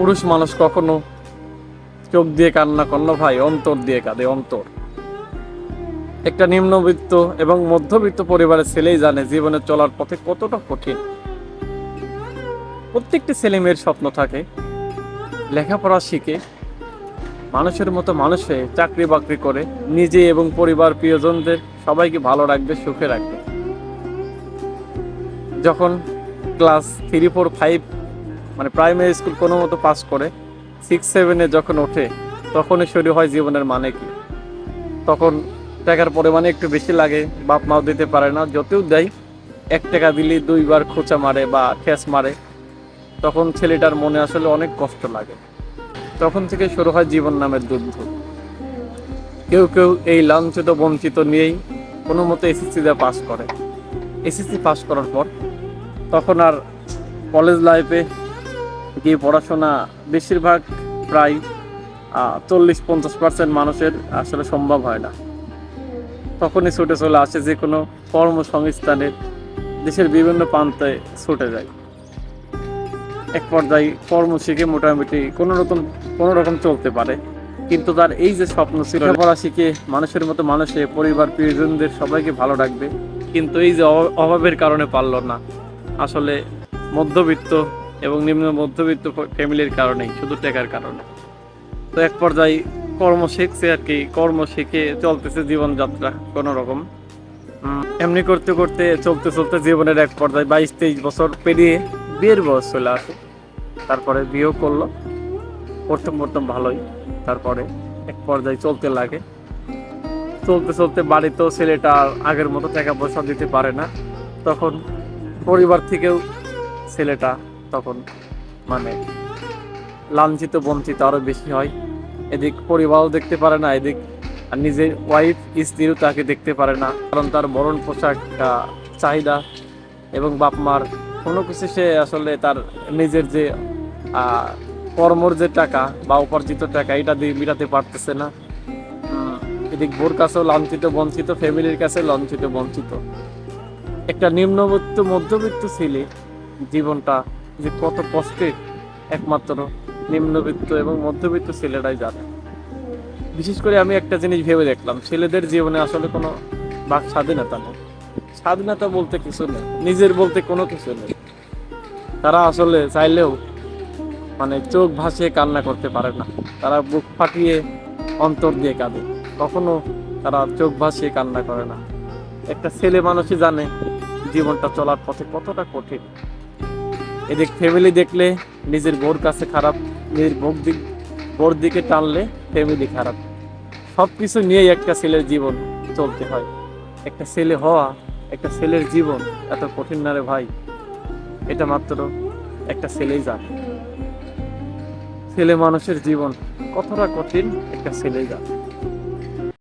পুরুষ মানুষ কখনো চোখ দিয়ে কান্না করল ভাই, অন্তর দিয়ে কাঁদে, অন্তর। একটা নিম্নবিত্ত এবং মধ্যবিত্ত পরিবারের ছেলেই জানে জীবনে চলার পথে কতটা কঠিন। প্রত্যেকটি ছেলে মেয়ের স্বপ্ন থাকে, লেখাপড়া শিখে, মানুষের মতো মানুষ হয়ে চাকরি বাকরি করে, নিজে এবং পরিবার প্রিয়জনদের সবাইকে ভালো রাখবে, সুখে রাখবে। যখন ক্লাস থ্রি, ফোর, ফাইভ মানে প্রাইমারি স্কুল কোনো মতো পাস করে সিক্স সেভেনে যখন ওঠে, তখনই শুরু হয় জীবনের মানে কি। তখন টাকার পরিমাণে একটু বেশি লাগে, বাপ মাও দিতে পারে না যতেও দেয়, এক টাকা দিলে দুইবার খোঁচা মারে বা ঠেস মারে, তখন ছেলেটার মনে আসলে অনেক কষ্ট লাগে। তখন থেকে শুরু হয় জীবন নামের যুদ্ধ। কেউ কেউ এই লাঞ্ছিত, বঞ্চিত নিয়েই কোনো মতো এসএসসিতে পাস করে। এসএসসি পাস করার পর তখন আর কলেজ লাইফে গিয়ে পড়াশোনা বেশিরভাগ প্রায় চল্লিশ পঞ্চাশ পার্সেন্ট মানুষের আসলে সম্ভব হয় না। তখনই ছুটে চলে আসে যে কোনো কর্মসংস্থানের দেশের বিভিন্ন প্রান্তে ছুটে যায়। এক পর্যায়ে কর্ম শিখে মোটামুটি কোনো রকম কোনো রকম চলতে পারে। কিন্তু তার এই যে স্বপ্ন ছিল পড়া শিখে মানুষের মতো মানুষে, পরিবার, প্রিয়জনদের সবাইকে ভালো রাখবে। কিন্তু এই যে অভাব- অভাবের কারণে পারল না। আসলে মধ্যবিত্ত এবং নিম্ন মধ্যবিত্ত ফ্যামিলির কারণেই শুধু টাকার কারণে। তো এক পর্যায়ে কর্ম শিখছে আর কি, কর্ম শিখে চলতেছে জীবনযাত্রা কোনো রকম এমনি করতে করতে চলতে চলতে জীবনের এক পর্যায়ে বাইশ তেইশ বছর পেরিয়ে বিয়ের বয়স চলে আসে। তারপরে বিয়েও করল। প্রথম প্রথম ভালোই। তারপরে এক পর্যায়ে চলতে লাগে। চলতে চলতে বাড়িতেও ছেলেটা আগের মতো টাকা পয়সা দিতে পারে না। তখন পরিবার থেকেও ছেলেটা তখন মানে লাঞ্ছিত, বঞ্চিত আরও বেশি হয়। এদিক পরিবারও দেখতে পারে না, এদিক আর নিজের ওয়াইফ স্ত্রীও তাকে দেখতে পারে না, কারণ তার বরণ পোশাক চাহিদা এবং বাপ মার কোনো কিছু সে আসলে তার নিজের যে কর্মর যে টাকা বা উপার্জিত টাকা, এটা দিয়ে মিটাতে পারতেছে না। এদিক বোর কাছেও লাঞ্ছিত, বঞ্চিত ফ্যামিলির কাছে লাঞ্ছিত, বঞ্চিত। একটা নিম্নবিত্ত, মধ্যবিত্ত ছেলে জীবনটা যে কত কষ্টের একমাত্র নিম্নবিত্ত এবং মধ্যবিত্ত ছেলেরাই জানে। বিশেষ করে আমি একটা জিনিস ভেবে দেখলাম, ছেলেদের জীবনে আসলে কোনো বাক স্বাধীনতা নেই। স্বাধীনতা বলতে কিছু নেই, নিজের বলতে কোনো কিছু নেই। তারা আসলে চাইলেও মানে চোখ ভাসিয়ে কান্না করতে পারে না। তারা বুক ফাটিয়ে অন্তর দিয়ে কাঁদে। কখনো তারা চোখ ভাসিয়ে কান্না করে না। একটা ছেলে মানুষই জানে জীবনটা চলার পথে কতটা কঠিন। এদিক ফ্যামিলি দেখলে নিজের বোর কাছে খারাপ, নিজের বোর দিক বোর দিকে টানলে ফ্যামিলি খারাপ। সব কিছু নিয়েই একটা ছেলের জীবন চলতে হয়। একটা ছেলে হওয়া, একটা ছেলের জীবন এত কঠিন না রে ভাই। এটা মাত্র একটা ছেলেই জানে। ছেলে মানুষের জীবন কতটা কঠিন, একটা ছেলেই জানে।